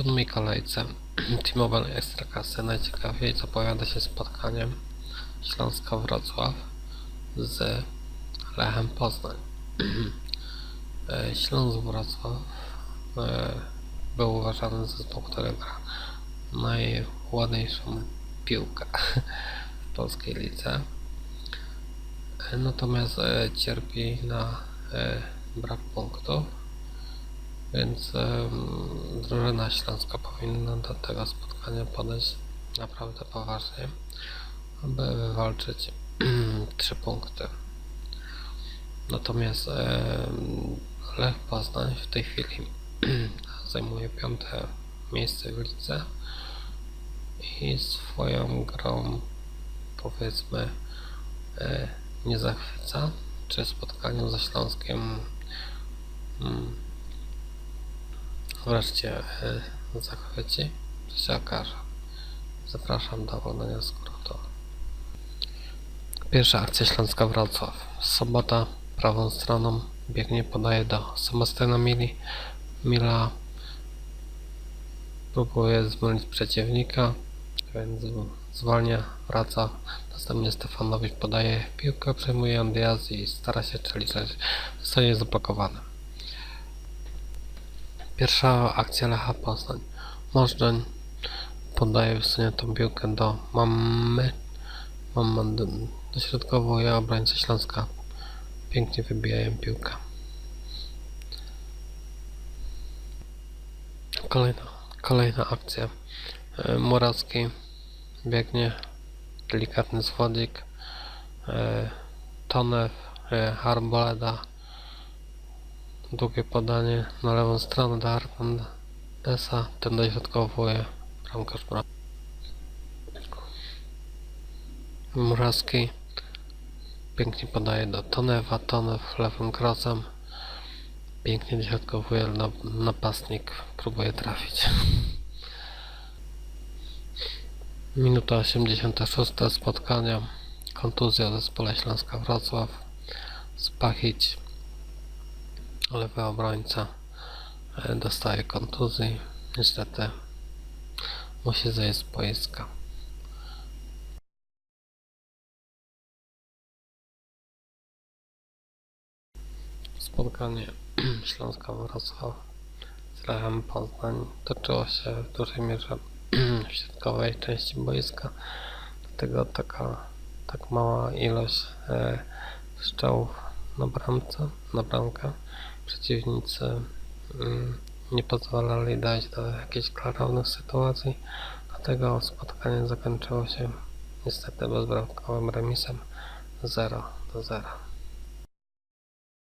siódmej kolejce T-Mobile Ekstraklasy najciekawiej zapowiada się spotkaniem Śląska Wrocław z Lechem Poznań. E, Śląsk Wrocław e, był uważany za zespół, który gra najładniejszą piłkę w polskiej lidze. E, Natomiast cierpi na brak punktów, więc drużyna śląska powinna do tego spotkania podejść naprawdę poważnie, aby wywalczyć trzy punkty. Natomiast Lech Poznań w tej chwili zajmuje piąte miejsce w lidze i swoją grą powiedzmy e, nie zachwyca. Czy spotkaniu ze Śląskiem mm, wreszcie e, zachwyci? To się okaże. Zapraszam do oglądania skrótu. Pierwsza akcja Śląska Wrocław. Sobota prawą stroną biegnie, podaje do Sebastiana Mili. Mila próbuje zmylić przeciwnika, więc zwalnia, wraca. Następnie Stefanowicz podaje piłkę, przejmuje Andiaz i stara się strzelić, lecz zostaje zablokowany. Pierwsza akcja Lecha Poznań. Możdżeń podaje wysuniętą piłkę do Mamy. Mama do, dośrodkowuje obrońca Śląska. Pięknie wybijają piłkę. Kolejna, kolejna akcja. E, Murawski biegnie, delikatny zwodzik. E, Tonew, e, Arboleda. Długie podanie na lewą stronę do Hernandesa. Ten dośrodkowuje bramkarz Mura- Murawski pięknie podaje do Tonewa. Tonew lewym krosem. Pięknie dośrodkowuje na, napastnik. Próbuje trafić. Minuta 86 spotkania. Kontuzja w zespole Śląska Wrocław. Spachić. Lewy obrońca e, dostaje kontuzji. Niestety musi zejść z boiska. Spotkanie Śląska Wrocław z Lechem Poznań toczyło się w dużej mierze w środkowej części boiska. Dlatego taka tak mała ilość e, strzałów na bramce, na bramkę. Przeciwnicy mm, nie pozwalali dojść do jakichś klarownych sytuacji. Dlatego spotkanie zakończyło się niestety bezbramkowym remisem 0 do 0.